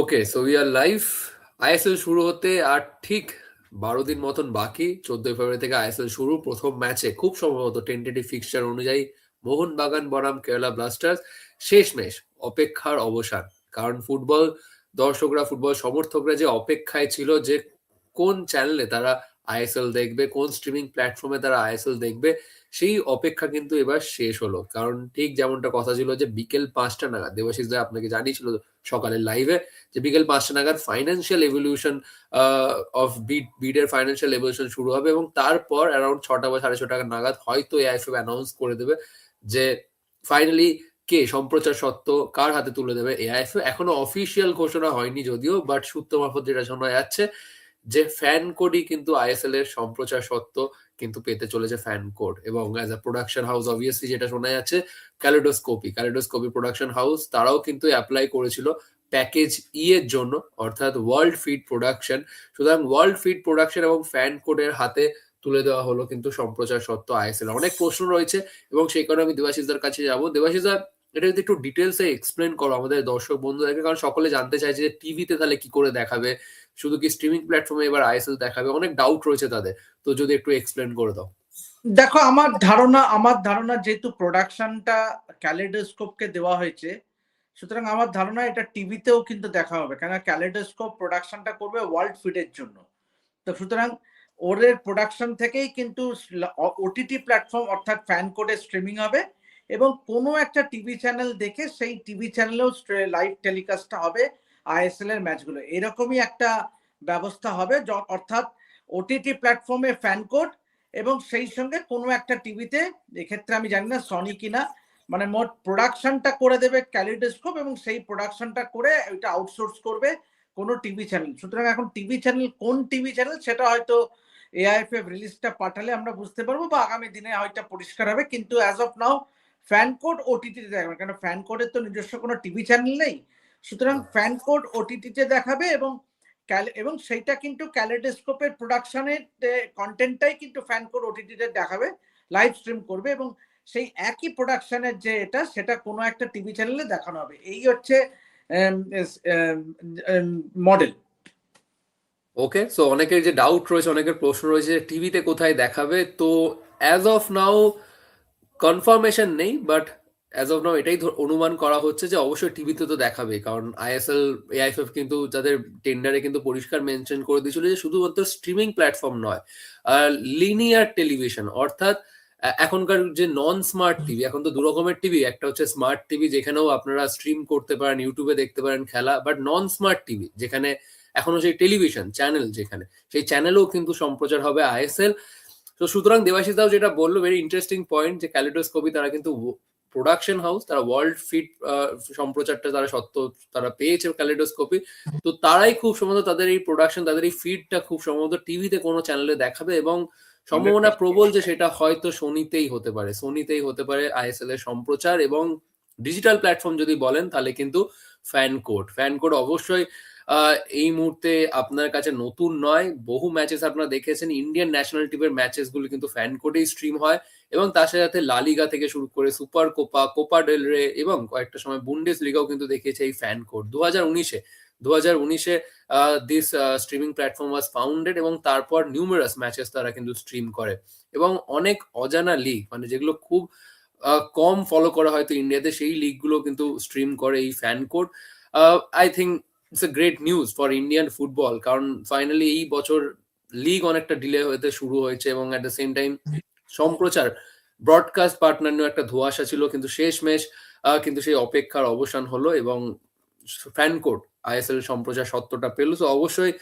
Okay so we are live ISL শুরু হতে আর ঠিক বারো দিন মতন বাকি। চোদ্দই ফেব্রুয়ারি থেকে আইএসএল শুরু। প্রথম ম্যাচে খুব সম্ভবত টেন্টেটিভ ফিক্সচার অনুযায়ী মোহনবাগান, বনাম, কেরালা ব্লাস্টার্স শেষ ম্যাচ অপেক্ষার অবসান। কারণ ফুটবল দর্শকরা ফুটবল সমর্থকরা যে অপেক্ষায় ছিল যে কোন চ্যানেলে তারা আইএসএল দেখবে, কোন স্ট্রিমিং প্ল্যাটফর্মে তারা আইএসএল দেখবে, সেই অপেক্ষা কিন্তু এবার শেষ হলো। কারণ ঠিক যেমনটা কথা ছিল যে বিকেল পাঁচটা নাগাদ, দেবাশিস দা আপনাকে জানিয়েছিল সকালের লাইভে যে বিকেল পাঁচটা নাগাদ ফাইন্যান্সিয়াল এভলিউশন অফ বিড বিডের ফাইন্যান্সিয়াল এভলিউশন শুরু হবে এবং তারপর অ্যারাউন্ড ছটা বা সাড়ে ছটা নাগাদ হয়তো এআইএফএফ অ্যানাউন্স করে দেবে যে ফাইনালি কে সম্প্রচার সত্ত্ব কার হাতে তুলে দেবে এআইএফএ এখনও অফিসিয়াল ঘোষণা হয়নি যদিও বাট সূত্র মারফত যেটা শোনা যাচ্ছে যে ফ্যান কোডই কিন্তু আইএসএল এর সম্প্রচার সত্ত্ব কিন্তু পেতে চলেছে ফ্যান কোড এবং as a production house obviously যেটা শোনা যাচ্ছে ক্যালিডোস্কোপি ক্যালিডোস্কোপি প্রোডাকশন হাউস তারাও কিন্তু অ্যাপ্লাই করেছিল প্যাকেজ ই এর জন্য, অর্থাৎ ওয়ার্ল্ড ফিড প্রোডাকশন সুতরাং ওয়ার্ল্ড ফিড প্রোডাকশন এবং ফ্যান কোডের হাতে তুলে দেওয়া হলো কিন্তু সম্প্রচার সত্ত্ব আইএসএল অনেক প্রশ্ন রয়েছে এবং সেই কারণে আমি দেবাশিসদার কাছে যাব। দেবাশিসদা, এটা যদি একটু ডিটেলসে এক্সপ্লেন করো আমাদের দর্শক বন্ধুদেরকে, কারণ সকলে জানতে চাইছে যে টিভিতে তাহলে কি করে দেখাবে শুধু কি স্ট্রিমিং প্ল্যাটফর্মে এবার আইএসএল দেখাবে? অনেক ডাউট রয়েছে তাদের। তো যদি একটু এক্সপ্লেন করে দাও। দেখো, আমার ধারণা আমার ধারণা যেহেতু প্রোডাকশনটা ক্যালিডোস্কোপকে দেওয়া হয়েছে, সুতরাং আমার ধারণা এটা টিভিতেও কিন্তু দেখা হবে। কেন ক্যালিডোস্কোপ প্রোডাকশনটা করবে ওয়ার্ল্ড ফিডের জন্য। তো সুতরাং ওদের প্রোডাকশন থেকেই কিন্তু ওটিটি প্ল্যাটফর্ম অর্থাৎ ফ্যান কোডে স্ট্রিমিং হবে এবং কোনো একটা টিভি চ্যানেল দেখে সেই টিভি চ্যানেলেও লাইভ টেলিকাস্টটা হবে। আইএসএল এর ম্যাচগুলো এরকমই একটা ব্যবস্থা হবে অর্থাৎ ওটিটি প্ল্যাটফর্মে ফ্যান কোড এবং সেই সঙ্গে কোনো একটা টিভিতে এক্ষেত্রে আমি জানি না সনি কিনা মানে মোট প্রোডাকশনটা করে দেবে ক্যালিডোস্কোপ এবং সেই প্রোডাকশনটা করে ওইটা আউটসোর্স করবে কোনো টিভি চ্যানেল সুতরাং এখন টিভি চ্যানেল কোন টিভি চ্যানেল সেটা হয়তো এআইএফএফ রিলিজটা পাঠালে আমরা বুঝতে পারব বা আগামী দিনে হয়তো পরিষ্কার হবে, কিন্তু as of now FanCode ওটিটিতে দেখাবে কেন? ফ্যান কোডের তো নিজস্ব কোনো টিভি চ্যানেল নেই। সুতরাং ফ্যান কোড ওটিটিতে দেখাবে এবং এবং সেইটা কিন্তু ক্যালেডোস্কোপের প্রোডাকশনের কন্টেন্টটাই কিন্তু ফ্যান কোড ওটিটিতে দেখাবে লাইভ স্ট্রিম করবে এবং সেই একই প্রোডাকশনের যে এটা, সেটা কোনো একটা টিভি চ্যানেলে দেখানো হবে। এই হচ্ছে মডেল ওকে সো অনেকের যে ডাউট রয়েছে, অনেকের প্রশ্ন রয়েছে টিভিতে কোথায় দেখাবে, তো অ্যাজ অফ নাও কনফার্মেশন নেই বাট অ্যাজ অফ নাও এটাই অনুমান করা হচ্ছে যে অবশ্যই টিভিতে তো দেখাবে, কারণ আইএসএল এআইএফএফ কিন্তু যাদের টেন্ডারে কিন্তু পরিষ্কার মেনশন করে দিয়েছিল যে শুধুমাত্র স্ট্রিমিং প্ল্যাটফর্ম নয় লিনিয়ার টেলিভিশন অর্থাৎ এখনকার যে নন স্মার্ট টিভি এখন তো দু রকমের টিভি একটা হচ্ছে স্মার্ট টিভি যেখানেও আপনারা স্ট্রিম করতে পারেন ইউটিউবে দেখতে পারেন খেলা বাট নন স্মার্ট টিভি যেখানে এখনও সেই টেলিভিশন চ্যানেল যেখানে, সেই চ্যানেলেও কিন্তু সম্প্রচার হবে আইএসএল তো সুতরাং দেবাশিস দাও যেটা বলল ভেরি ইন্টারেস্টিং পয়েন্ট যে ক্যালিডোস্কোপি তারা কিন্তু প্রোডাকশন হাউস তারা ওয়ার্ল্ড ফিট সম্প্রচারটা তারা সত্য তারা পেয়েছে ক্যালিডোস্কোপি তো তারাই খুব সম্ভবত তাদের এই প্রোডাকশন তাদের এই ফিডটা খুব সম্ভবত টিভিতে কোনো চ্যানেলে দেখাবে এবং সম্ভাবনা প্রবল যে সেটা হয়তো সোনিতেই হতে পারে। সোনিতেই হতে পারে আইএসএল এর সম্প্রচার এবং ডিজিটাল প্ল্যাটফর্ম যদি বলেন তাহলে কিন্তু ফ্যান কোড ফ্যান কোড অবশ্যই এই মুহূর্তে আপনার কাছে নতুন নয়। বহু ম্যাচেস আপনারা দেখেছেন। ইন্ডিয়ান ন্যাশনাল টিমের ম্যাচেসগুলো কিন্তু ফ্যান কোডেই স্ট্রিম হয় এবং তার সাথে সাথে লালিগা থেকে শুরু করে সুপার কোপা কোপা ডেল রে এবং কয়েকটা সময় বুন্ডেস লিগাও কিন্তু দেখিয়েছে এই ফ্যান কোড দু হাজার উনিশে দু হাজার উনিশে this streaming platform was founded এবং তারপর নিউমেরাস ম্যাচেস তারা কিন্তু স্ট্রিম করে। এবং অনেক অজানা লিগ মানে যেগুলো খুব কম ফলো করা হয়তো ইন্ডিয়াতে সেই লিগগুলো কিন্তু স্ট্রিম করে এই FanCode I think it's a great news for Indian football কারণ ফাইনালি এই বছর লিগ অনেকটা ডিলে হতে শুরু হয়েছে এবং অ্যাট দ্য সেম টাইম সম্প্রচার ব্রডকাস্ট পার্টনার নিয়ে একটা ধোয়াশা ছিল, কিন্তু শেষ মেশ কিন্তু সেই অপেক্ষার অবসান হলো এবং ফ্যান কোড আইএসএল সম্প্রচার সত্যটা পেল। তো অবশ্যই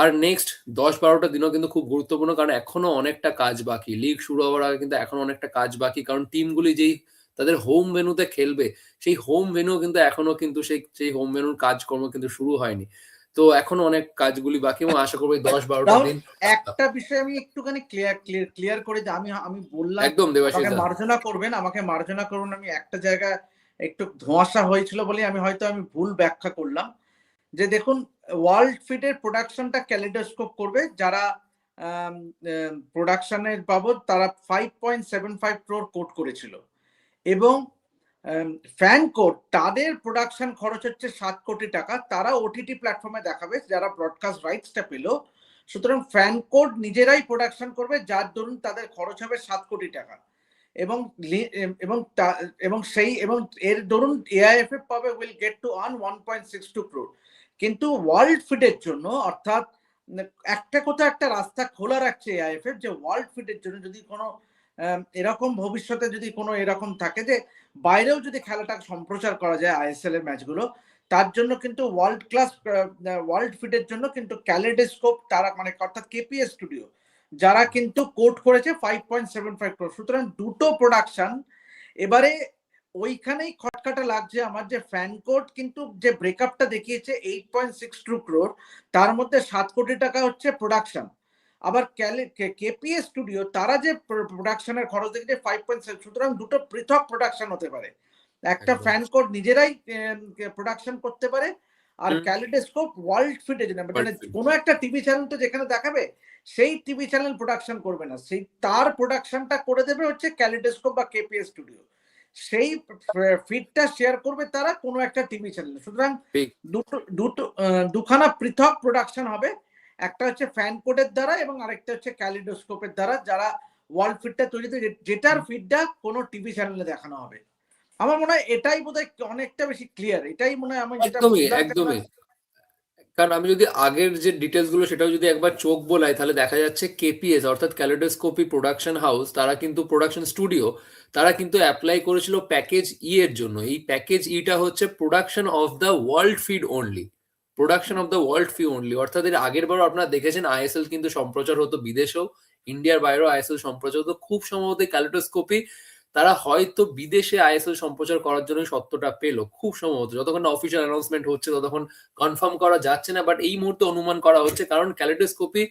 আর নেক্সট দশ বারোটা দিনও কিন্তু খুব গুরুত্বপূর্ণ, কারণ এখনও অনেকটা কাজ বাকি। লিগ শুরু হওয়ার আগে কিন্তু এখনও অনেকটা কাজ বাকি, কারণ টিমগুলি যেই তাদের হোম ভেনুতে খেলবে। সেই হোম ভেনু কিন্তু এখনও কিন্তু সেই সেই হোম ভেনুর কাজকর্ম কিন্তু শুরু হয়নি। তো এখনও অনেক কাজগুলি বাকি এবং আশা করব দশ বারোটা দিন একটা বিষয় আমি একটুখানি ক্লিয়ার ক্লিয়ার ক্লিয়ার করে যে আমি আমি বললাম একদম দেবাশিস মার্জনা করবেন আমাকে মার্জনা করুন। আমি একটা জায়গায় একটু ধোঁয়াশা হয়েছিল বলে আমি হয়তো আমি ভুল ব্যাখ্যা করলাম। যে দেখুন ওয়ার্ল্ড ফিটের প্রোডাকশনটা ক্যালিডোস্কোপ করবে। যারা প্রোডাকশনের বাবদ তারা five point seven five crore quote করেছিল। এবং ফ্যান কোড তাদের প্রোডাকশন খরচ হচ্ছে সাত কোটি টাকা। তারা ওটিটি প্ল্যাটফর্মে দেখাবে, যারা ব্রডকাস্ট রাইটসটা পেল। সুতরাং ফ্যান কোড নিজেরাই প্রোডাকশন করবে, যার দরুন তাদের খরচ হবে সাত কোটি টাকা। এবং এবং এবং সেই, এবং এর দরুন এআইএফএফ পাবে will get to earn one point six two crore কিন্তু ওয়ার্ল্ড ফিডের জন্য, অর্থাৎ একটা কোথাও একটা রাস্তা খোলা রাখছে এআইএফএফ যে ওয়ার্ল্ড ফিডের জন্য যদি কোনো এরকম ভবিষ্যতে যদি কোনো এরকম থাকে যে বাইরেও যদি খেলাটা সম্প্রচার করা যায় আইএসএল এর ম্যাচগুলো তার জন্য কিন্তু ওয়ার্ল্ড ক্লাস ওয়ার্ল্ড ফিডের জন্য কিন্তু ক্যালেডোস্কোপ তারা মানে অর্থাৎ কেপিএস স্টুডিও যারা কিন্তু কোট করেছে five point seven five crore সুতরাং দুটো প্রোডাকশন এবারে ওইখানেই খটকাটা লাগছে আমার যে ফ্যান কোড কিন্তু যে ব্রেকআপটা দেখিয়েছে eight point six two crore তার মধ্যে সাত কোটি টাকা হচ্ছে প্রোডাকশন আবার কেপিএস স্টুডিও তারা যে প্রোডাকশনের খরচ দেখেছে ফাইভ পয়েন্ট সেভেন সুতরাং দুটো পৃথক প্রোডাকশন হতে পারে। একটা। ফ্যান কোড নিজেরাই প্রোডাকশন করতে পারে আর। ক্যালিডোস্কোপ ওয়ার্ল্ড ফিটে জন্য মানে কোনো একটা টিভি চ্যানেল তো যেখানে দেখাবে সেই টিভি চ্যানেল প্রোডাকশন করবে না। সেই তার প্রোডাকশনটা করে দেবে হচ্ছে ক্যালিডোস্কোপ বা কেপিএস স্টুডিও সেই ফিডটা শেয়ার করবে তারা কোনো একটা টিভি চ্যানেল সুতরাং দুটো দুটো দুখানা পৃথক প্রোডাকশন হবে। একটা হচ্ছে ফ্যান কোডের দ্বারা এবং আরেকটা হচ্ছে ক্যালিডোস্কোপের দ্বারা যারা ওয়ার্ল্ড ফিডটা তৈরি যেটার ফিডটা কোনো টিভি চ্যানেলে দেখানো হবে। আমার মনে হয় এটাই বোধহয় অনেকটা বেশি ক্লিয়ার এটাই মনে হয় আমি যেটা একদমই একদমই। কারণ আমি যদি আগের যে ডিটেলসগুলো সেটাও যদি একবার চোখ বোলাই তাহলে দেখা যাচ্ছে কেপিএস অর্থাৎ ক্যালিডোস্কোপি প্রোডাকশন হাউস তারা কিন্তু প্রোডাকশন স্টুডিও তারা কিন্তু অ্যাপ্লাই করেছিল প্যাকেজ ই এর জন্য। এই প্যাকেজ ইটা হচ্ছে production of the world feed only production of the world feed only অর্থাৎ এর আগের বারও আপনারা দেখেছেন আইএসএল কিন্তু সম্প্রচার হতো বিদেশেও ইন্ডিয়ার বাইরেও আইএসএল সম্প্রচার হতো। খুব সম্ভবত ক্যালিডোস্কোপি তারা হয়তো বিদেশে আইএসএল সম্প্রচার করার জন্য সত্যটা পেল, খুব সম্ভবত। যতক্ষণ অফিসিয়াল অ্যানাউন্সমেন্ট হচ্ছে, ততক্ষণ কনফার্ম করা যাচ্ছে না বাট এই মুহূর্তে অনুমান করা হচ্ছে, কারণ ক্যালিডোস্কোপি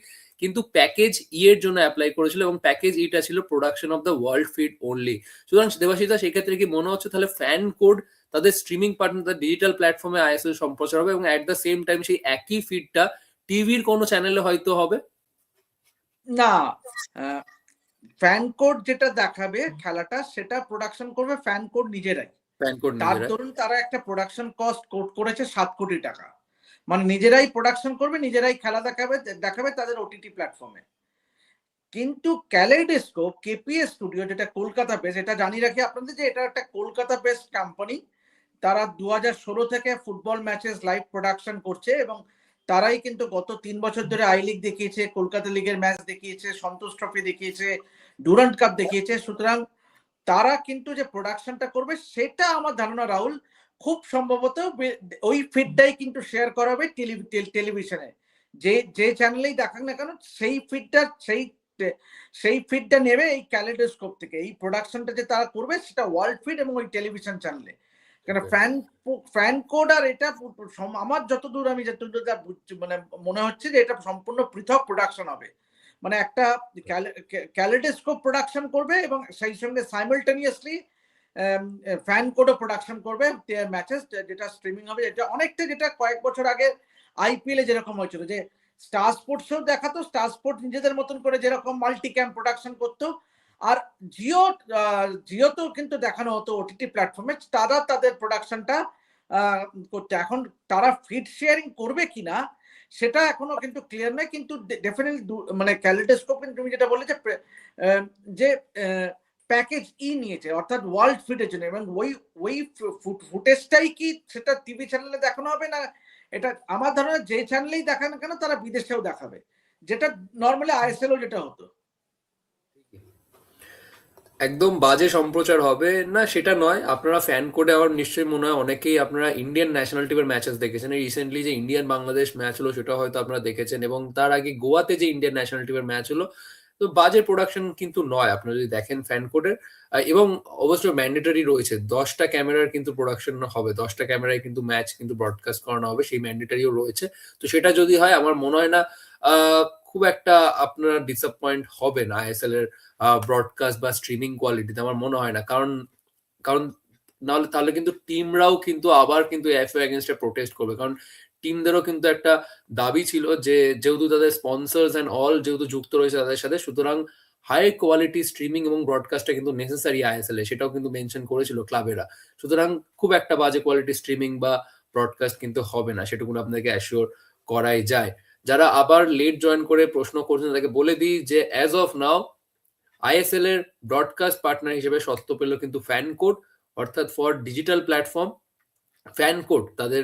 কিন্তু প্যাকেজ ই এর জন্য অ্যাপ্লাই করেছিল এবং প্যাকেজ ইটা ছিল production of the world feed only সুতরাং দেবাশিতা সেক্ষেত্রে কি মনে হচ্ছে? তাহলে ফ্যান কোড তাদের স্ট্রিমিং পার্টনার তাদের ডিজিটাল প্ল্যাটফর্মে আইএসএল সম্প্রচার হবে এবং অ্যাট দ্য সেম টাইম সেই একই ফিডটা টিভির কোনো চ্যানেলে হয়তো হবে? না ফ্যান কোড যেটা দেখাবে খেলাটা সেটা প্রোডাকশন করবে ফ্যান কোড নিজেরাই তার দরুন তারা একটা প্রোডাকশন কস্ট কোড করেছে সাত কোটি টাকা। মানে নিজেরাই প্রোডাকশন করবে নিজেরাই খেলা দেখাবে দেখাবে তাদের ওটিটি প্ল্যাটফর্মে কিন্তু ক্যালেডোস্কোপ কেপিএস স্টুডিও যেটা কলকাতা বেস এটা জানি রাখি আপনাদের যে এটা একটা কলকাতা বেসড কোম্পানি তারা দু থেকে ফুটবল ম্যাচেস লাইভ প্রোডাকশন করছে এবং তারাই কিন্তু গত তিন বছর ধরে আই লিগ দেখিয়েছে, কলকাতা লিগের ম্যাচ দেখিয়েছে, সন্তোষ ট্রফি দেখিয়েছে ডুরান্ট কাপ দেখিয়েছে। সুতরাং তারা কিন্তু যে প্রোডাকশনটা করবে সেটা আমার ধারণা রাহুল, খুব সম্ভবত ওই ফিডটাই কিন্তু শেয়ার করা হবে টেলিভিশনে। যে যে চ্যানেলেই দেখাক না কেন, সেই ফিডটা, সেই সেই ফিডটা নেবে এই ক্যালেডোস্কোপ থেকে। এই প্রোডাকশনটা যে তারা করবে সেটা ওয়ার্ল্ড ফিড এবং ওই টেলিভিশন চ্যানেলে। কারণ ফ্যান ফ্যান কোড আর এটা আমার যতদূর আমি যতদূর যা বুঝছি মানে মনে হচ্ছে যে এটা সম্পূর্ণ পৃথক প্রোডাকশন হবে। মানে একটা ক্যালেডোস্কোপ প্রোডাকশন করবে এবং সেই সঙ্গে সাইমালটেনিয়াসলি ফ্যান কোডও প্রোডাকশন করবে ম্যাচেস যেটা স্ট্রিমিং হবে যেটা অনেকটা যেটা কয়েক বছর আগে আইপিএল এ যেরকম হয়েছিল যে স্টার স্পোর্টসেও দেখাতো স্টার স্পোর্টস নিজেদের মতন করে যেরকম মাল্টি ক্যাম্প প্রোডাকশন করতো আর জিও জিওতেও কিন্তু দেখানো হতো ওটিটি প্ল্যাটফর্মে তারা তাদের প্রোডাকশনটা করতে। এখন তারা ফিড শেয়ারিং করবে কিনা সেটা এখনও কিন্তু ক্লিয়ার নয় কিন্তু ডেফিনেটলি মানে ক্যালিডোস্কোপ তুমি যেটা বললে যে যে প্যাকেজ ই নিয়েছে, অর্থাৎ ওয়ার্ল্ড ফিটের জন্য, এবং ওই ওই ফুটেজটাই কি সেটা টিভি চ্যানেলে দেখানো হবে না, এটা আমার ধারণা যে চ্যানেলেই দেখানো কেন, তারা বিদেশেও দেখাবে। যেটা নর্মালি আইএসএলও যেটা হতো। একদম বাজে সম্প্রচার হবে। না, সেটা নয়, আপনারা ফ্যান কোডে আমার নিশ্চয়ই মনে হয় অনেকেই আপনারা ইন্ডিয়ান ন্যাশনাল টিমের ম্যাচেস দেখেছেন। রিসেন্টলি যে ইন্ডিয়ান বাংলাদেশ ম্যাচ হলো, সেটা হয়তো আপনারা দেখেছেন এবং তার আগে গোয়াতে যে ইন্ডিয়ান ন্যাশনাল টিমের ম্যাচ হলো, তো বাজে প্রোডাকশন কিন্তু নয়, আপনারা যদি দেখেন ফ্যান কোডের এবং অবশ্যই ম্যান্ডেটরি রয়েছে, দশটা ক্যামেরার কিন্তু প্রোডাকশন হবে, দশটা ক্যামেরায় কিন্তু ম্যাচ কিন্তু ব্রডকাস্ট করানো হবে, সেই ম্যান্ডেটারিও রয়েছে। তো সেটা যদি হয়, আমার মনে হয় না খুব একটা আপনার ডিসঅ্যাপয়েন্ট হবে না আইএসএল এর ব্রডকাস্ট বা স্ট্রিমিং কোয়ালিটিতে আমার মনে হয় না। কারণ কারণ নাহলে তাহলে কিন্তু টিমরাও কিন্তু আবার কিন্তু এফএ এগেনস্টে প্রোটেস্ট করবে। কারণ টিমদেরও কিন্তু একটা দাবি ছিল যে, যেহেতু তাদের স্পন্সর্স অ্যান্ড অল যেহেতু যুক্ত রয়েছে তাদের সাথে, সুতরাং হাই কোয়ালিটি স্ট্রিমিং এবং ব্রডকাস্টটা কিন্তু নেসেসারি আইএসএল এ, সেটাও কিন্তু মেনশন করেছিল ক্লাবেরা সুতরাং খুব একটা বাজে কোয়ালিটি স্ট্রিমিং বা ব্রডকাস্ট কিন্তু হবে না সেটুকু আপনাদেরকে অ্যাসিওর করাই যায়। যারা আবার লেট জয়েন করে প্রশ্ন করছেন, তাদেরকে বলে দিই যে অ্যাজ অফ নাও আইএসএল এর ব্রডকাস্ট পার্টনার হিসেবে সত্য পেল কিন্তু ফ্যান কোড অর্থাৎ for digital platform FanCode তাদের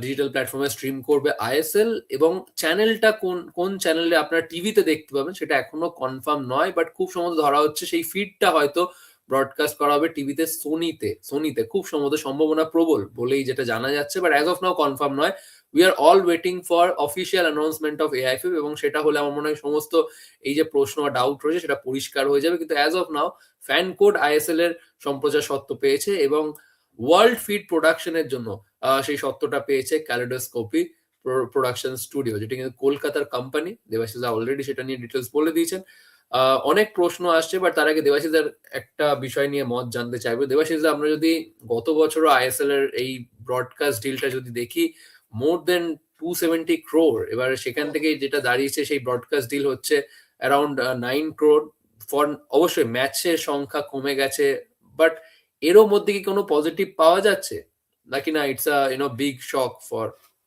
ডিজিটাল প্ল্যাটফর্মে স্ট্রিম করবে আইএসএল এবং চ্যানেলটা কোন কোন চ্যানেলে আপনারা টিভিতে দেখতে পাবেন সেটা এখনও কনফার্ম নয় বাট খুব সম্ভবত ধরা হচ্ছে সেই ফিডটা হয়তো ব্রডকাস্ট করা হবে টিভিতে সোনিতে সোনিতে খুব সম্ভবত সম্ভাবনা প্রবল বলেই যেটা জানা যাচ্ছে but as of now confirm নয়। We are all waiting for official announcement of AIFF এবং সেটা হলে আমার মনে হয় সমস্ত এই যে প্রশ্ন ডাউট রয়েছে, সেটা পরিষ্কার হয়ে যাবে। কিন্তু as of now FanCode ISL এর সম্প্রচার সত্ত্ব পেয়েছে এবং ওয়ার্ল্ড ফিড প্রোডাকশনের জন্য সেই সত্ত্বটা পেয়েছে ক্যালেডোস্কোপি প্রোডাকশন স্টুডিও যেটা কিন্তু কলকাতার কোম্পানি দেবাশিসা অলরেডি সেটা নিয়ে ডিটেলস বলে দিয়েছেন। অনেক প্রশ্ন আসছে বাট তার আগে দেবাশিসের একটা বিষয় নিয়ে মত জানতে চাইব। দেবাশিসা আমরা যদি গত বছরও আইএসএল এর এই ব্রডকাস্ট ডিলটা যদি দেখি more than two seventy crore এবার সেখান থেকে যেটা দাঁড়িয়েছে সেই ব্রডকাস্ট ডিল হচ্ছে অ্যারাউন্ড নাইন ক্রোর ফর অবশ্যই ম্যাচের সংখ্যা কমে গেছে বাট এরও মধ্যে কি কোনো পজিটিভ পাওয়া যাচ্ছে? নাকি না it's a you know big shock for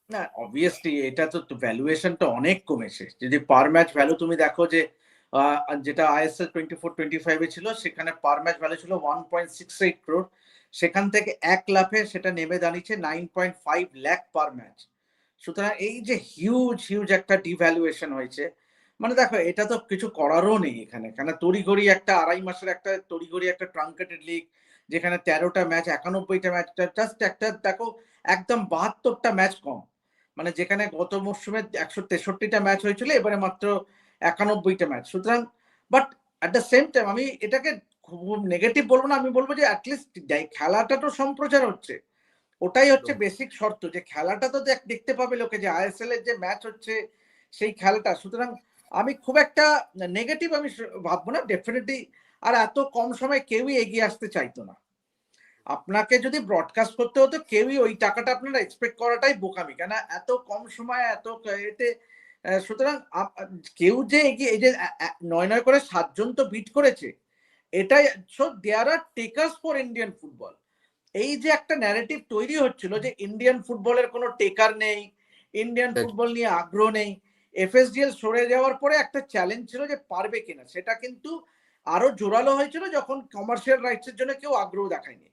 না অবভিয়াসলি এটা তো ভ্যালুয়েশনটা অনেক কমেছে। যদি পার ম্যাচ ভ্যালু তুমি দেখো যে যেটা আইএসএল টোয়েন্টি ফোর টোয়েন্টি ফাইভে ছিল সেখানে পার ম্যাচ ভ্যালু ছিল one point six eight crore সেখান থেকে এক লাফে সেটা নেমে দাঁড়িয়েছে nine point five lakh per match সুতরাং এই যে হিউজ হিউজ একটা ডিভ্যালুয়েশন হয়েছে মানে দেখো, এটা তো কিছু করারও নেই এখানে। কেন তড়িঘড়ি একটা আড়াই মাসের একটা তড়িঘড়ি একটা ট্রাঙ্কেটেড লিগ যেখানে তেরোটা ম্যাচ একানব্বইটা ম্যাচ জাস্ট একটা, দেখো, একদম বাহাত্তরটা ম্যাচ কম। মানে যেখানে গত মরশুমে একশো তেষট্টিটা ম্যাচ হয়েছিল, এবারে মাত্র একানব্বইটা ম্যাচ সুতরাং but at the same time আমি এটাকে খুব নেগেটিভ বলব না আমি বলব যে অ্যাটলিস্ট খেলাটা তো সম্প্রচার হচ্ছে। ওটাই হচ্ছে বেসিক শর্ত যে খেলাটা তো দেখতে পাবে লোকে যে আইএসএল এর যে ম্যাচ হচ্ছে সেই খেলাটা। সুতরাং আমি খুব একটা নেগেটিভ আমি ভাববো না ডেফিনেটলি আর এত কম সময় কেউই এগিয়ে আসতে চাইতো না। আপনাকে যদি ব্রডকাস্ট করতে হতো কেউই ওই টাকাটা আপনারা এক্সপেক্ট করাটাই বোকামি। কেন এত কম সময় এত এতে সুতরাং কেউ যে এগিয়ে এই যে নয় নয় করে সাতজন তো বিট করেছে এটাই so there are takers for Indian football এই যে একটা ন্যারেটিভ তৈরি হচ্ছিল যে ইন্ডিয়ান ফুটবলের কোনো টেকার নেই ইন্ডিয়ান ফুটবল নিয়ে আগ্রহ নেই এফএসডিএল সরে যাওয়ার পরে একটা চ্যালেঞ্জ ছিল যে পারবে কিনা। সেটা কিন্তু আরও জোরালো হয়েছিল যখন কমার্শিয়াল রাইটস এর জন্য কেউ আগ্রহ দেখায়নি।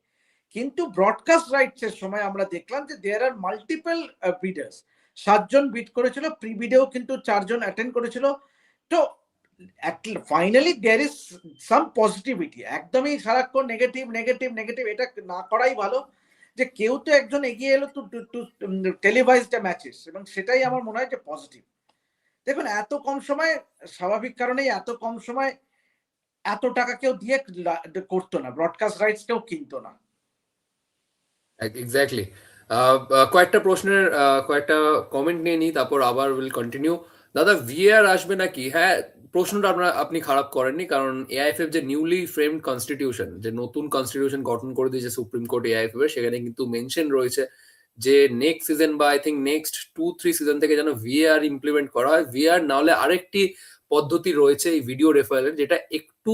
কিন্তু ব্রডকাস্ট রাইটস এর সময় আমরা দেখলাম যে দেয়ার আর মাল্টিপল বিডার্স সাতজন বিট করেছিল প্রি বিডেও কিন্তু চারজন অ্যাটেন্ড করেছিল। তো finally there is some positivity একদমই সারাক্ষণ নেগেটিভ নেগেটিভ নেগেটিভ এটা না করাই ভালো। যে কেউ তো একজন এগিয়ে এলো টু টেলিভাইজড ম্যাচেস এবং সেটাই আমার মনে হয় যে পজিটিভ দেখুন, এত কম সময়, স্বাভাবিক কারণেই এত কম সময় এত টাকা কেউ দিয়ে করতো না ব্রডকাস্ট রাইটস কেউ কিনতো না। এক্স্যাক্টলি কয়েকটা প্রশ্নের কয়েকটা কমেন্ট নিয়ে নিই, তারপর আবার উইল কন্টিনিউ দাদা ভিআর আসবে নাকি? হ্যাঁ প্রশ্নটা আপনার, আপনি খারাপ করেননি, কারণ এআইএফএফ যে নিউলি ফ্রেমড কনস্টিটিউশন যে নতুন কনস্টিটিউশন গঠন করে দিয়েছে সুপ্রিম কোর্ট এআইএফএফ এর, সেখানে কিন্তু মেনশন রয়েছে যে নেক্সট সিজন বা I think next two three season থেকে যেন ভিআর ইমপ্লিমেন্ট করা হয়। ভিআর না হলে আরেকটি পদ্ধতি রয়েছে এই ভিডিও রেফারেলের যেটা একটু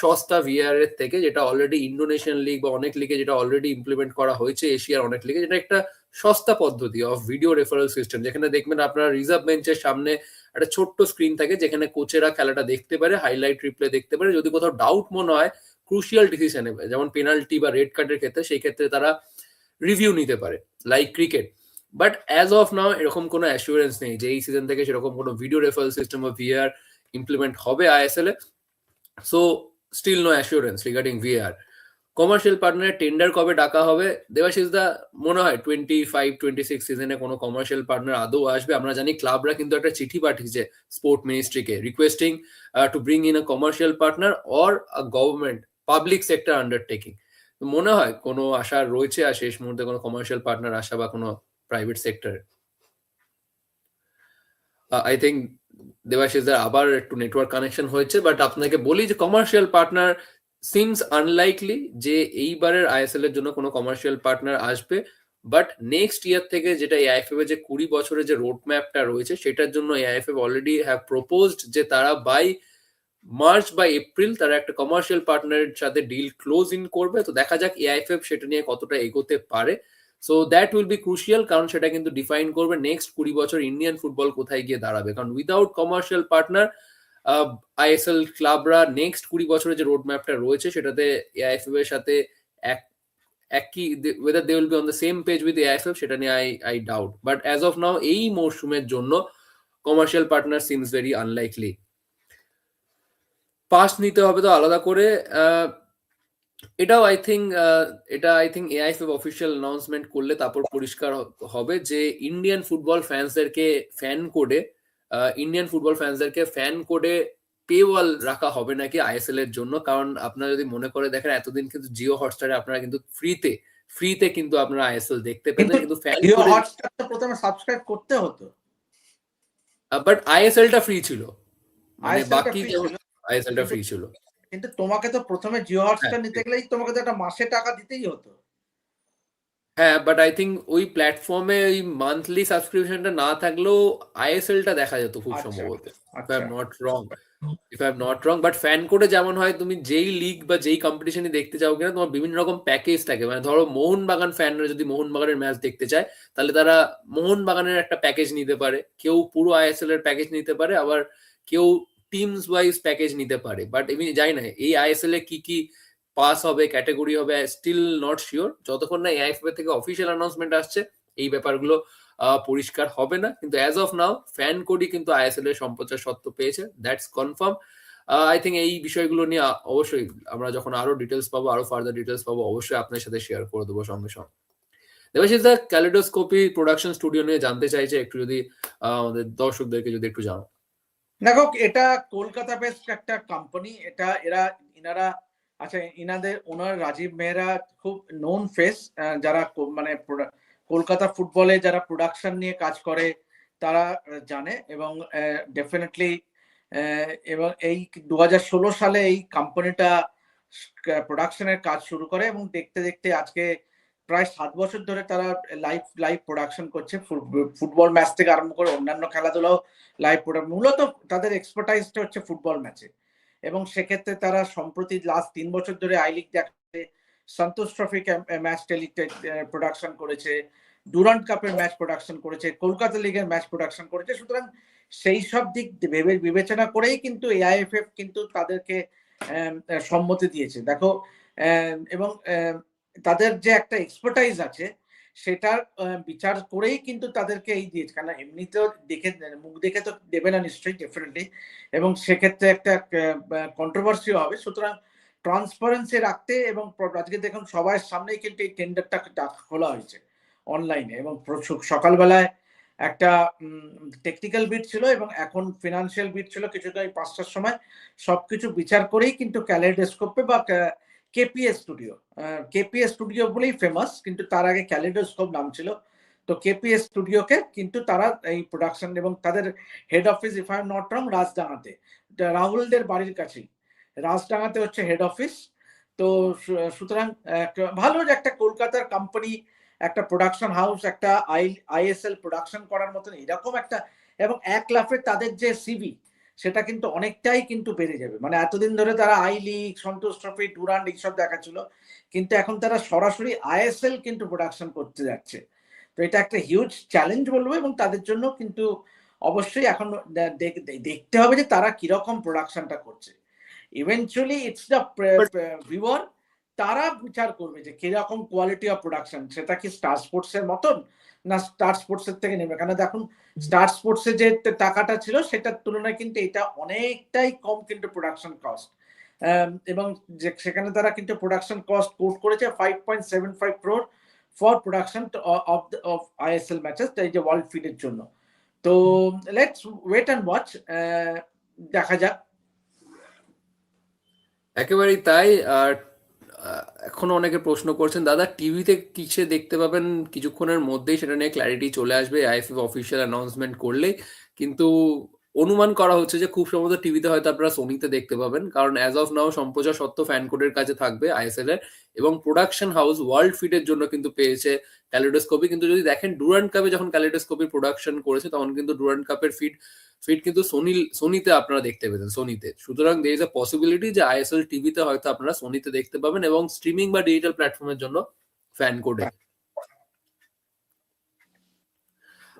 সস্তা ভিআর এর থেকে, যেটা অলরেডি ইন্ডোনেশিয়ান লিগ বা অনেক লিগে যেটা অলরেডি ইমপ্লিমেন্ট করা হয়েছে এশিয়ার অনেক লিগে যেটা একটা সস্তা পদ্ধতি অফ ভিডিও রেফারেল সিস্টেম যেখানে দেখবেন আপনারা রিজার্ভ বেঞ্চের সামনে একটা ছোট্ট স্ক্রিন থাকে, যেখানে কোচেরা খেলাটা দেখতে পারে হাইলাইট রিপ্লে দেখতে পারে। যদি কোথাও ডাউট মনে হয় ক্রুশিয়াল ডিসিশন নেবে যেমন পেনাল্টি বা রেড কার্ডের ক্ষেত্রে, সেই ক্ষেত্রে তারা রিভিউ নিতে পারে like cricket but as of now এরকম কোনো অ্যাসুরেন্স নেই যে এই সিজন থেকে সেরকম কোনো ভিডিও রেফারেল সিস্টেম বা ভিআর ইমপ্লিমেন্ট হবে আইএসএল এ so still no assurance regarding VAR commercial পার্টনারের টেন্ডার কবে ডাকা হবে? দেবাশিস দা, মনে হয় টোয়েন্টি ফাইভ টোয়েন্টি সিক্স সিজনে কোনো কমার্শিয়াল পার্টনার আদৌ আসবে। আমরা জানি ক্লাবরা কিন্তু একটা চিঠি পাঠিয়েছে sport মিনিস্ট্রিকে requesting to bring in a commercial partner or a government public sector undertaking মনে হয় কোনো আশা রয়েছে আর শেষ মুহূর্তে কোনো কমার্শিয়াল পার্টনার আসা বা কোনো প্রাইভেট সেক্টর আই থিঙ্ক দেবাশিসদের আবার একটু নেটওয়ার্ক কানেকশন হয়েছে বাট আপনাকে বলি যে কমার্শিয়াল পার্টনার সিমস আনলাইকলি যে এইবারের আইএসএল এর জন্য কোনো কমার্শিয়াল পার্টনার আসবে বাট নেক্সট ইয়ার থেকে যেটা এআইএফএফ এর যে কুড়ি বছরের যে রোড ম্যাপটা রয়েছে, সেটার জন্য এআইএফএফ অলরেডি হ্যাভ প্রপোজড যে তারা বাই মার্চ বা এপ্রিল তারা একটা কমার্শিয়াল পার্টনারের সাথে ডিল ক্লোজ ইন করবে। তো দেখা যাক এআইএফএফ সেটা নিয়ে কতটা এগোতে পারে। So that will be crucial কারণ সেটা কিন্তু ডিফাইন করবে নেক্সট কুড়ি বছর ইন্ডিয়ান ফুটবল কোথায় গিয়ে দাঁড়াবে। কারণ উইদাউট কমার্শিয়াল পার্টনার আইএসএল ক্লাবরা নেক্সট কুড়ি বছরের যে রোড ম্যাপটা রয়েছে, সেটাতে এআইএফএফ এর সাথে এক, একই weather they will be on the same page with AIFF সেটা নিয়ে I I doubt but as of now এই মরশুমের জন্য commercial partner seems very unlikely pass নিতে হবে তো আলাদা করে এটাও আই থিঙ্ক এটা I think AIFF official announcement করলে তারপর পরিষ্কার হবে যে ইন্ডিয়ান ফুটবল ফ্যান্সদেরকে ফ্যান কোডে ইন্ডিয়ান ফুটবল ফ্যান্সদেরকে ফ্যান কোডে পেওয়াল রাখা হবে নাকি আইএসএল এর জন্য? কারণ আপনারা যদি মনে করে দেখেন এতদিন কিন্তু জিও হটস্টারে আপনারা কিন্তু ফ্রিতে ফ্রিতে কিন্তু আপনারা আইএসএল দেখতে পেতেন কিন্তু ফ্যান জিও হটস্টার তো প্রথমে সাবস্ক্রাইব করতে হতো। বাট আইএসএলটা ফ্রি ছিল। মানে টা বাকি। আইএসএলটা ফ্রি ছিল। কিন্তু তোমাকে তো প্রথমে জিও হটস্টার নিতে গেলেই তোমাকে তো একটা মাসে টাকা দিতেই হতো। হ্যাঁ বাট আই থিঙ্ক ওই প্ল্যাটফর্মে ওই মান্থলি সাবস্ক্রিপশনটা না থাকলেও আইএসএলটা দেখা যেত খুব আচ্ছা, সম্ভবত if I am not wrong if I am not wrong but fan কোডে যেমন হয় তুমি যেই লিগ বা যেই কম্পিটিশনই দেখতে চাও কিনা তোমার বিভিন্ন রকম প্যাকেজ থাকে। মানে ধরো মোহনবাগান ফ্যানরা যদি মোহনবাগানের ম্যাচ দেখতে চায় তাহলে তারা মোহনবাগানের একটা প্যাকেজ নিতে পারে। কেউ পুরো আইএসএল এর প্যাকেজ নিতে পারে আবার কেউ টিমস ওয়াইজ প্যাকেজ নিতে পারে। বাট আমি জানি না এই আইএসএল এ কি কি পাস হবে, ক্যাটাগরি হবে স্টিল নট শিওর যতক্ষণ না এআইএফএফ থেকে অফিসিয়াল অ্যানাউন্সমেন্ট আসছে, এই ব্যাপারগুলো পরিষ্কার হবে না। কিন্তু অ্যাজ অফ নাও ফ্যান কোডই কিন্তু আইএসএল এর সম্প্রচার সত্ত্ব পেয়েছে। দ্যাটস কনফার্ম আই থিঙ্ক এই বিষয়গুলো নিয়ে অবশ্যই আমরা যখন আরও ডিটেলস পাবো, আরও ফার্দার ডিটেলস পাবো, অবশ্যই আপনার সাথে শেয়ার করে দেবো সঙ্গে সঙ্গে। Debashis da Kaleidoscope production studio নিয়ে জানতে চাইছে, একটু যদি আমাদের দর্শকদেরকে যদি একটু জানো দেখো, এটা কলকাতা বেস্ট একটা কোম্পানি এটা এরা, ইনারা আচ্ছা ইনাদের, ওনার রাজীব মেহরা খুব নোন ফেস যারা মানে কলকাতা ফুটবলে যারা প্রোডাকশন নিয়ে কাজ করে, তারা জানে এবং ডেফিনেটলি এবং এই দু হাজার ষোলো সালে এই কোম্পানিটা প্রোডাকশনের কাজ শুরু করে এবং দেখতে দেখতে আজকে প্রায় সাত বছর ধরে তারা লাইভ লাইভ প্রোডাকশন করছে। ফুটবল ম্যাচ থেকে আরম্ভ করে অন্যান্য খেলাধুলাও লাইভ প্রোডাক্ট মূলত তাদের এক্সপার্টাইজটা হচ্ছে ফুটবল ম্যাচে এবং সেক্ষেত্রে তারা সম্প্রতি লাস্ট তিন বছর ধরে আই লিগ দেখাচ্ছে। Santosh trophy match tele production করেছে। ডুরান্ট কাপের ম্যাচ প্রোডাকশন করেছে। কলকাতা লিগের ম্যাচ প্রোডাকশন করেছে। সুতরাং সেই সব দিক ভেবে, বিবেচনা করেই কিন্তু এআইএফএফ কিন্তু তাদেরকে সম্মতি দিয়েছে। দেখো এবং তাদের যে একটা এক্সপার্টাইজ আছে সেটার বিচার করেই কিন্তু তাদেরকে এই দিয়েছে। কারণ এমনিতেও দেখে, মুখ দেখে তো দেবে না নিশ্চয়ই ডেফিনেটলি এবং সেক্ষেত্রে একটা কন্ট্রোভার্সিও হবে। সুতরাং ট্রান্সপারেন্সি রাখতে এবং আজকে দেখুন সবার সামনেই কিন্তু এই টেন্ডারটা খোলা হয়েছে অনলাইনে এবং সকালবেলায় একটা টেকনিক্যাল বিট ছিল এবং এখন ফিনান্সিয়াল বিট ছিল কিছুটা এই পাঁচটার সময়। সবকিছু বিচার করেই কিন্তু ক্যালেডোস্কোপে বা কেপিএস স্টুডিও কেপিএস স্টুডিও বলেই ফেমাস কিন্তু তার আগে ক্যালেডোস্কোপ নাম ছিল। তো কেপিএস স্টুডিওকে কিন্তু তারা এই প্রোডাকশন এবং তাদের head office if I not wrong রাজডাঙ্গাতে। এটা রাহুলদের বাড়ির কাছেই। রাজডাঙ্গাতে হচ্ছে হেড অফিস তো সুতরাং ভালো যে একটা কলকাতার কোম্পানি একটা প্রোডাকশন হাউস একটা আই আইএসএল প্রোডাকশন করার মতন এরকম একটা, এবং এক লাফে তাদের যে সিভি সেটা কিন্তু অনেকটাই কিন্তু বেড়ে যাবে। মানে এতদিন ধরে তারা I league, Santosh trophy, Durand এইসব দেখাচ্ছিল। কিন্তু এখন তারা সরাসরি আইএসএল কিন্তু প্রোডাকশন করতে যাচ্ছে। তো এটা একটা হিউজ চ্যালেঞ্জ বলব এবং তাদের জন্য কিন্তু অবশ্যই এখন দেখতে হবে যে তারা কীরকম প্রোডাকশনটা করছে। ইভেনচুয়ালি ইটস দ্য ভিউয়ার তারা বিচার করবে যে কীরকম কোয়ালিটি অফ প্রোডাকশন সেটা কি স্টার স্পোর্টস এর মতন না স্টার স্পোর্টস এর থেকে নেবে? কেন দেখুন স্টার স্পোর্টস এর যে টাকাটা ছিল, সেটার তুলনায় কিন্তু এটা অনেকটাই কম কিন্তু প্রোডাকশন কস্ট এবং যে, সেখানে তারা কিন্তু প্রোডাকশন কস্ট কোট করেছে five point seven five crore for production of of ISL matches এই যে ওয়ার্ল্ড ফিডের জন্য। তো লেটস ওয়েট অ্যান্ড ওয়াচ দেখা যাক। একেবারেই তাই, আর এখনও অনেকে প্রশ্ন করছেন, দাদা, টিভিতে কিসে দেখতে পাবেন? কিছুক্ষণের মধ্যেই সেটা নিয়ে ক্ল্যারিটি চলে আসবে আইএফএফ অফিসিয়াল অ্যানাউন্সমেন্ট করলে কিন্তু অনুমান করা হচ্ছে যে খুব সম্ভবত টিভিতে হয়তো আপনারা সোনিতে দেখতে পাবেন। কারণ অ্যাজ অফ নাও সম্প্রচার সত্ত্ব ফ্যান কোডের কাছে থাকবে আইএসএল এর এবং প্রোডাকশন হাউস ওয়ার্ল্ড ফিডের জন্য কিন্তু পেয়েছে ক্যালিডোস্কোপি কিন্তু যদি দেখেন ডুরান্ট কাপে যখন ক্যালিডোস্কোপি প্রোডাকশন করেছে, তখন কিন্তু ডুরান্ট কাপের ফিড ফিড কিন্তু সোনি সোনিতে আপনারা দেখতে পেতেন সোনিতে সুতরাং দের ইজ আ পসিবিলিটি যে আইএসএল টিভিতে হয়তো আপনারা সোনিতে দেখতে পাবেন এবং স্ট্রিমিং বা ডিজিটাল প্ল্যাটফর্মের জন্য ফ্যান কোডে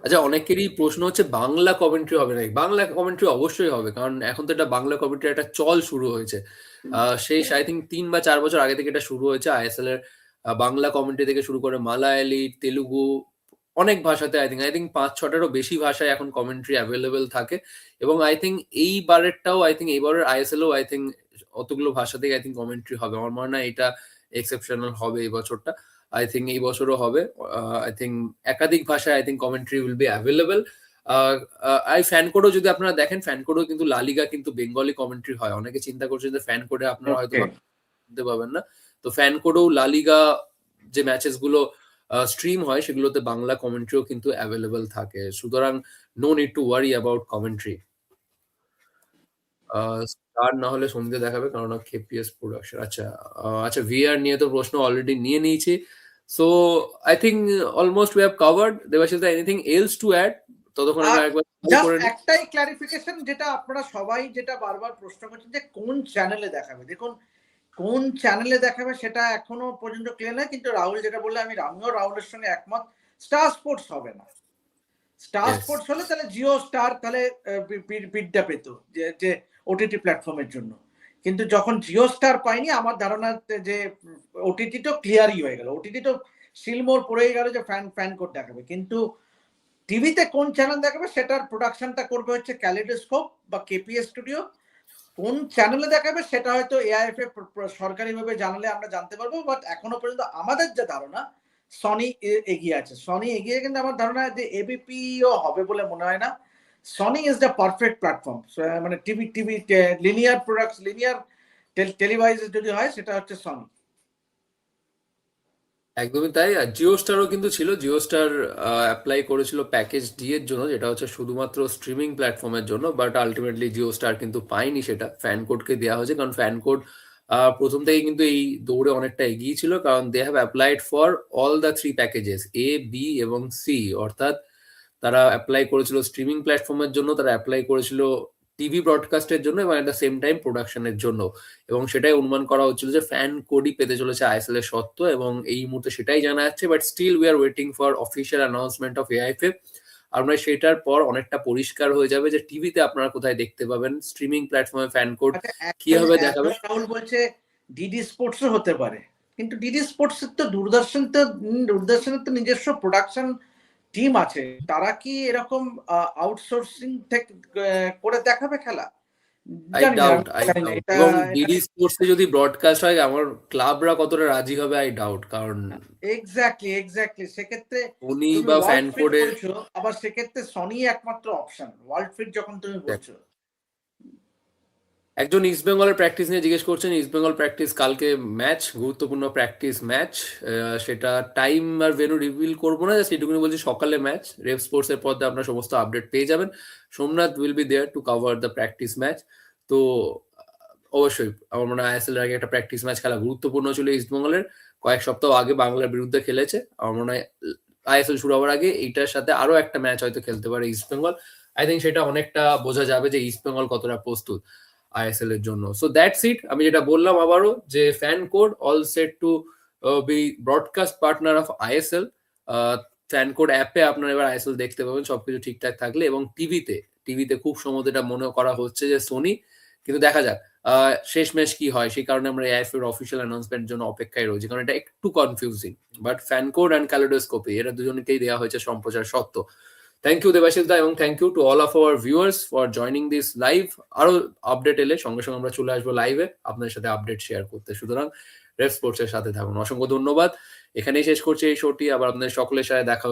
আচ্ছা অনেকেরই প্রশ্ন হচ্ছে বাংলা কমেন্ট্রি হবে নাকি? বাংলা কমেন্ট্রি অবশ্যই হবে কারণ এখন তো এটা বাংলা কমেন্ট্রি একটা চল শুরু হয়েছে। সেই আই থিঙ্ক তিন বা চার বছর আগে থেকে এটা শুরু হয়েছে। আইএসএল এর বাংলা কমেন্ট্রি থেকে শুরু করে মালায়ালি তেলুগু অনেক ভাষাতে আই থিঙ্ক আই থিঙ্ক পাঁচ ছটারও বেশি ভাষায় এখন কমেন্ট্রি অ্যাভেলেবেল থাকে। এবং আই থিঙ্ক এইবারেরটাও আই থিঙ্ক এইবারের আইএসএলও আই থিঙ্ক অতগুলো ভাষাতেই আই থিঙ্ক কমেন্ট্রি হবে। আমার মনে হয় এটা এক্সেপশনাল হবে এই বছরটা। আই থিঙ্ক এই বছরও হবে। আই থিঙ্ক একাধিক ভাষায় I think commentary will be available I fan কোডও যদি আপনারা দেখেন ফ্যান কোডও কিন্তু লালিগা কিন্তু বেঙ্গলি কমেন্ট্রি হয়। অনেকে চিন্তা করছেন যে ফ্যান কোডে আপনারা হয়তো. শুনতে পাবেন না। তো ফ্যান কোডেও লালিগা যে ম্যাচেসগুলো স্ট্রিম হয় সেগুলোতে বাংলা কমেন্ট্রিও কিন্তু অ্যাভেলেবেল থাকে। সুতরাং no need to worry about commentary star না হলে সন্ধ্যে দেখাবে কারণ কেপিএস প্রোডাকশন আচ্ছা আহ, আচ্ছা ভিআর নিয়ে তো প্রশ্ন অলরেডি নিয়ে নিয়েছি। So I think almost we have covered Debashis da anything else to add ততক্ষণ আমরা একবার। একটাই ক্লারিফিকেশন যেটা আপনারা সবাই যেটা বারবার প্রশ্ন করছেন যে কোন চ্যানেলে দেখাবে? দেখুন কোন চ্যানেলে দেখাবে সেটা এখনও পর্যন্ত ক্লিয়ার নয় কিন্তু রাহুল যেটা বললে আমি আমিও রাহুলের সঙ্গে একমত স্টার স্পোর্টস হবে না। স্টার স্পোর্টস হলে তাহলে জিও স্টার তাহলে আহ, বি- বি- পেত যে যে ওটিটি প্ল্যাটফর্মের জন্য। কিন্তু যখন জিও স্টার পাইনি, আমার ধারণা যে ওটিটি তো ক্লিয়ারই হয়ে গেল। ওটিটি তো সিলমোর পড়েই গেল যে ফ্যান ফ্যান কোড দেখাবে। কিন্তু টিভিতে কোন চ্যানেল দেখাবে, সেটার প্রোডাকশনটা করবে হচ্ছে ক্যালিডোস্কোপ বা কেপিএস স্টুডিও কোন চ্যানেলে দেখাবে, সেটা হয়তো এআইএফ এ সরকারিভাবে জানালে আমরা জানতে পারব বাট এখনও পর্যন্ত আমাদের যে ধারণা সনি এগিয়ে আছে। সনি এগিয়ে কিন্তু আমার ধারণা যে এবিপিও হবে বলে মনে হয় না। Sony is the perfect platform মানে TV TV linear products linear televise যদি হয়, সেটা হচ্ছে সনি একদমই তাই। আর জিও স্টারও কিন্তু ছিল। জিও স্টার অ্যাপ্লাই করেছিল প্যাকেজ ডি এর জন্য, যেটা হচ্ছে শুধুমাত্র স্ট্রিমিং প্ল্যাটফর্মের জন্য বাট আলটিমেটলি জিও স্টার কিন্তু পায়নি সেটা। ফ্যান কোডকে দেওয়া হয়েছে, কারণ ফ্যান কোড প্রথম থেকেই কিন্তু এই দৌড়ে অনেকটা এগিয়ে ছিল, কারণ they have applied for all the three packages A B এবং সি অর্থাৎ তারা অ্যাপ্লাই করেছিল স্ট্রিমিং প্ল্যাটফর্মের জন্য তারা অ্যাপ্লাই করেছিল টিভি ব্রডকাস্টের জন্য এবং অ্যাট দ্য সেম টাইম প্রোডাকশনের জন্য এবং সেটাই অনুমান করা হচ্ছিল যে ফ্যান কোডই পেতে চলেছে আইএসএল এর সত্ত্ব এবং এই মুহূর্তে সেটাই জানা যাচ্ছে but still we are waiting for official announcement of AIFA আমরা সেটার পর অনেকটা পরিষ্কার হয়ে যাবে যে টিভিতে আপনারা কোথায় দেখতে পাবেন স্ট্রিমিং প্ল্যাটফর্মে ফ্যান কোড কীভাবে দেখাবে? রাহুল বলছে ডিডি স্পোর্টসও হতে পারে কিন্তু ডিডি স্পোর্টস তো দূরদর্শন তো দূরদর্শনের তো নিজস্ব প্রোডাকশন টিম আছে তারা কি এরকম আউটসোর্সিং করে দেখাবে খেলা? যদি ব্রডকাস্ট হয় আমার ক্লাবরা কতটা রাজি হবে আই ডাউট কারণ এক্স্যাক্টলি এক্স্যাক্টলি সেক্ষেত্রে উনি বা ফ্যান ফিট কোডে আবার সেক্ষেত্রে সনি একমাত্র অপশন ওয়ার্ল্ড ফিট যখন তুমি বলছো। একজন ইস্ট বেঙ্গলের প্র্যাকটিস নিয়ে জিজ্ঞেস করছেন ইস্ট বেঙ্গল প্র্যাকটিস কালকে ম্যাচ গুরুত্বপূর্ণ প্র্যাকটিস ম্যাচ সেটা টাইম আর ভেনু রিভিল করব না জাস্ট এটুকুনি বলছি, সকালে ম্যাচ রেভ স্পোর্টস এর পথে আপনার সমস্ত আপডেট পেয়ে যাবেন। Somnath will be there to cover the practice match তো, অবশ্যই, আমার মনে হয় আইএসএল এর আগে একটা প্র্যাকটিস ম্যাচ খেলা গুরুত্বপূর্ণ ছিল ইস্ট বেঙ্গলের কয়েক সপ্তাহ আগে বাংলার বিরুদ্ধে খেলেছে। আমার মনে হয় আইএসএল শুরু হওয়ার আগে এইটার সাথে আরও একটা ম্যাচ হয়তো খেলতে পারে ইস্ট বেঙ্গল আই থিঙ্ক সেটা অনেকটা বোঝা যাবে যে ইস্ট বেঙ্গল কতটা প্রস্তুত। আইএসএল এর জন্য। সো দ্যাটস ইট আমি যেটা বললাম আবারও যে fan code all set to be broadcast partner of ISL fan code অ্যাপে আপনারা এবার আইএসএল দেখতে পাবেন সবকিছু ঠিকঠাক থাকলে এবং টিভিতে টিভিতে খুব সম্ভবত এটা মনে করা হচ্ছে যে সোনি কিন্তু দেখা যাক আহ, শেষমেশ কি হয় সেই কারণে আমরা এআইএফ এর অফিসিয়াল অ্যানাউন্সমেন্টের জন্য অপেক্ষায় রয়েছি কারণ এটা একটু confusing but fan code and ক্যালোডোস্কোপি এরা দুজনকেই দেওয়া হয়েছে সম্প্রচার সত্ত্ব থ্যাংক ইউ দেবাশিস দা, এবং thank you to all of our viewers for joining this live আরও আপডেট এলে সঙ্গে সঙ্গে আমরা চলে আসব লাইভে আপনাদের সাথে আপডেট শেয়ার করতে। সুতরাং রেফ স্পোর্টস এর সাথে থাকুন। অসংখ্য ধন্যবাদ। এখানেই শেষ করছি এই শোটি আবার আপনাদের সকলের সাথে দেখা